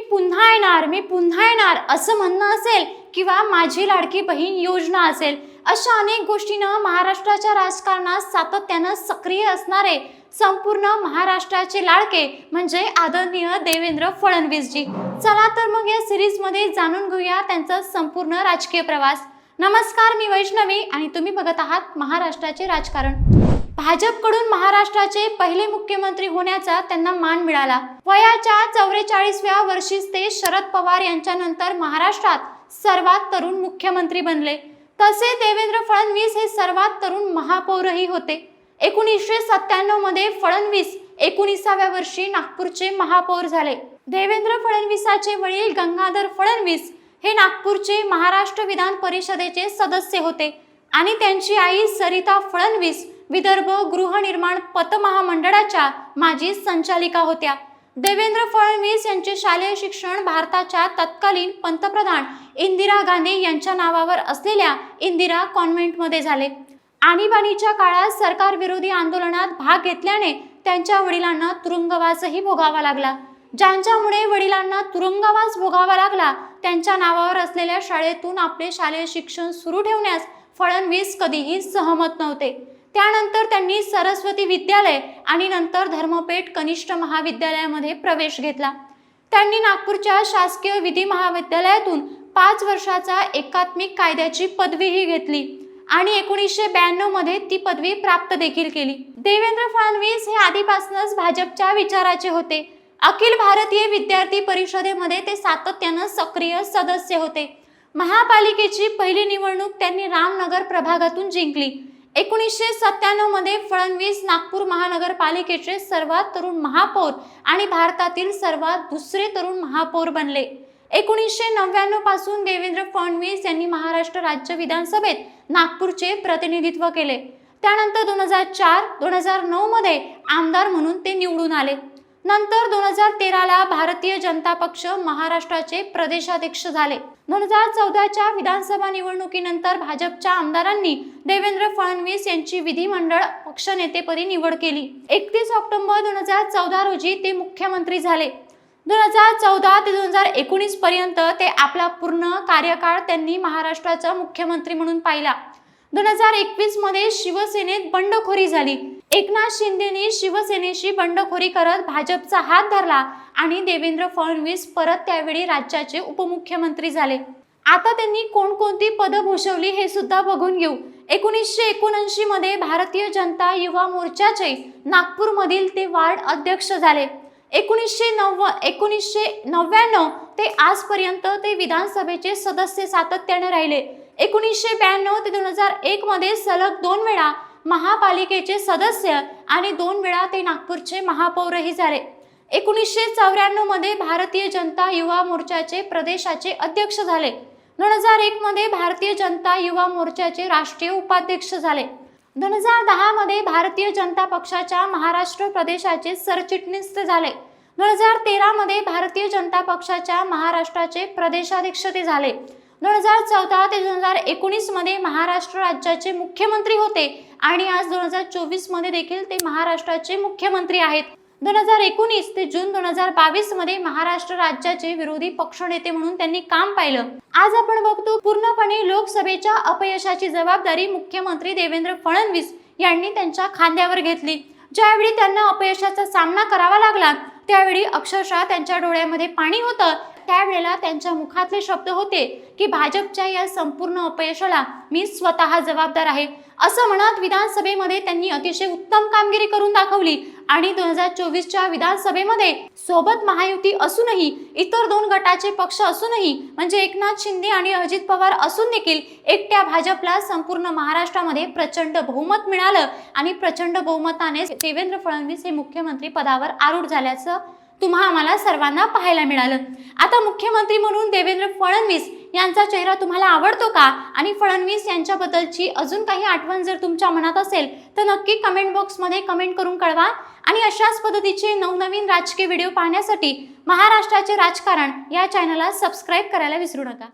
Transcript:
मी पुन्हा येणार मी पुन्हा येणार असं म्हणणं असेल किंवा माझी लाडकी बहीण योजना असेल अशा अनेक गोष्टीनं महाराष्ट्राच्या राजकारणात सातत्यानं सक्रिय असणारे संपूर्ण महाराष्ट्राचे लाडके म्हणजे आदरणीय देवेंद्र फडणवीसजी. चला तर मग या सिरीजमध्ये जाणून घेऊया त्यांचा संपूर्ण राजकीय प्रवास. नमस्कार मी वैष्णवी आणि तुम्ही बघत आहात महाराष्ट्राचे राजकारण. भाजपकडून महाराष्ट्राचे पहिले मुख्यमंत्री होण्याचा त्यांना मान मिळाला. वयाच्या चौवेचाळीसव्या वर्षीच ते शरद पवार यांच्यानंतर महाराष्ट्रात सर्वात तरुण मुख्यमंत्री बनले. तसे देवेंद्र फडणवीस हे सर्वात तरुण महापौरही होते. एकोणीसशे सत्त्याण्णवमध्ये फडणवीस एकोणीसाव्या वर्षी नागपूरचे महापौर झाले. देवेंद्र फडणवीसाचे वडील गंगाधर फडणवीस हे नागपूरचे महाराष्ट्र विधान परिषदेचे सदस्य होते आणि त्यांची आई सरिता फडणवीस विदर्भ गृहनिर्माण पतमहामंडळाच्या माजी संचालिका होत्या. देवेंद्र फडणवीस यांचे शालेय शिक्षण भारताच्या तत्कालीन पंतप्रधान इंदिरा गांधी यांच्या नावावर असलेल्या इंदिरा कॉन्व्हेंटमध्ये झाले. आणीबाणीच्या काळात सरकार विरोधी आंदोलनात भाग घेतल्याने त्यांच्या वडिलांना तुरुंगवासही भोगावा लागला. ज्यांच्यामुळे वडिलांना तुरुंगवास भोगावा लागला त्यांच्या नावावर असलेल्या शाळेतून आपले शालेय शिक्षण सुरू ठेवण्यास फडणवीस कधीही सहमत नव्हते. त्यानंतर त्यांनी सरस्वती विद्यालय आणि नंतर धर्मपेठ कनिष्ठ महाविद्यालयामध्ये प्रवेश घेतला. त्यांनी नागपूरच्या शासकीय विधी महाविद्यालयातून पाच वर्षाचा एकात्मिक कायद्याची पदवीही घेतली आणि एकोणीसशे ब्याण्णवमध्ये ती पदवी प्राप्त देखील केली. देवेंद्र फडणवीस हे आधीपासूनच भाजपच्या विचाराचे होते. अखिल भारतीय विद्यार्थी परिषदेमध्ये ते सातत्यानं सक्रिय सदस्य होते. महापालिकेची पहिली निवडणूक त्यांनी रामनगर प्रभागातून जिंकली. एकोणीसशे सत्त्याण्णवमध्ये फडणवीस नागपूर महानगरपालिकेचे सर्वात तरुण महापौर आणि भारतातील सर्वात दुसरे तरुण महापौर बनले. एकोणीसशे नव्याण्णवपासून देवेंद्र फडणवीस यांनी महाराष्ट्र राज्य विधानसभेत नागपूरचे प्रतिनिधित्व केले. त्यानंतर दोन हजार चार दोन हजार नऊ मध्ये आमदार म्हणून ते निवडून आले. नंतर दोन हजार तेराला भारतीय जनता पक्ष महाराष्ट्राचे प्रदेशाध्यक्ष झाले. दोन हजार चौदाच्या विधानसभा निवडणुकीनंतर भाजपच्या आमदारांनी देवेंद्र फडणवीस यांची विधिमंडळ पक्षनेतेपदी निवड केली. एकतीस ऑक्टोबर दोन हजार चौदा रोजी ते मुख्यमंत्री झाले. दोन हजार चौदा ते दोन हजार एकोणीस पर्यंत ते आपला पूर्ण कार्यकाळ त्यांनी महाराष्ट्राचा मुख्यमंत्री म्हणून पाहिला. दोन हजार एकवीसमध्ये शिवसेनेत बंडखोरी झाली. एकनाथ शिंदेनी शिवसेनेशी बंडखोरी करत भाजपचा हात धरला आणि देवेंद्र फडणवीस परत त्यावेळी राज्याचे उपमुख्यमंत्री झाले. आता त्यांनी कोणकोणती पदं भूषवली हे सुद्धा बघून घेऊ. एकोणीसशे एकोणऐंशी मध्ये भारतीय जनता युवा मोर्चाचे नागपूरमधील ते वार्ड अध्यक्ष झाले. एकोणीसशे नव्व एकोणीसशे नव्याण्णव ते आजपर्यंत ते विधानसभेचे सदस्य सातत्याने राहिले. एकोणीसशे ब्याण्णव ते दोन हजार एक मध्ये सलग दोन वेळा महापालिकेचे सदस्य आणि दोन वेळा ते नागपूरचे महापौरही झाले. एकोणीसशे चौऱ्याण्णवमध्ये भारतीय जनता युवा मोर्चाचे प्रदेशाचे अध्यक्ष झाले. दोन हजार एकमध्ये भारतीय जनता युवा मोर्चाचे राष्ट्रीय उपाध्यक्ष झाले. दोन हजार दहामध्ये भारतीय जनता पक्षाच्या महाराष्ट्र प्रदेशाचे सरचिटणीस झाले. दोन हजार तेरामध्ये भारतीय जनता पक्षाच्या महाराष्ट्राचे प्रदेशाध्यक्ष ते झाले. दोन हजार चौदा ते दोन हजार एकोणीसमध्ये महाराष्ट्र राज्याचे मुख्यमंत्री होते आणि आज दोन हजार चोवीसमध्ये देखील ते महाराष्ट्राचे मुख्यमंत्री आहेत. दोन हजार एकोणीस ते जून दोन हजार बावीसमध्ये महाराष्ट्र राज्याचे विरोधी पक्षनेते म्हणून त्यांनी काम पाहिलं. आज आपण बघतो पूर्णपणे लोकसभेच्या अपयशाची जबाबदारी मुख्यमंत्री देवेंद्र फडणवीस यांनी त्यांच्या खांद्यावर घेतली. ज्यावेळी त्यांना अपयशाचा सामना करावा लागला त्यावेळी अक्षरशः त्यांच्या डोळ्यामध्ये पाणी होतं. त्यावेळेला त्यांच्या मुखातले शब्द होते की भाजपच्या या संपूर्ण अपयशाला मी स्वतः जबाबदार आहे. असं म्हणत विधानसभेमध्ये त्यांनी अतिशय उत्तम कामगिरी करून दाखवली आणि दोन हजार चोवीसच्या विधानसभेमध्ये सोबत महायुती असूनही इतर दोन गटाचे पक्ष असूनही म्हणजे एकनाथ शिंदे आणि अजित पवार असून देखील एकट्या भाजपला संपूर्ण महाराष्ट्रामध्ये प्रचंड बहुमत मिळालं आणि प्रचंड बहुमताने देवेंद्र फडणवीस हे मुख्यमंत्री पदावर आरूढ झाल्याचं तुम्हा आम्हाला सर्वांना पाहायला मिळालं. आता मुख्यमंत्री म्हणून देवेंद्र फडणवीस यांचा चेहरा तुम्हाला आवडतो का? आणि फडणवीस यांच्याबद्दलची अजून काही आठवण जर तुमच्या मनात असेल तर नक्की कमेंट बॉक्समध्ये कमेंट करून कळवा. आणि अशाच पद्धतीचे नवनवीन राजकीय व्हिडिओ पाहण्यासाठी महाराष्ट्राचे राजकारण या चॅनलला सबस्क्राईब करायला विसरू नका.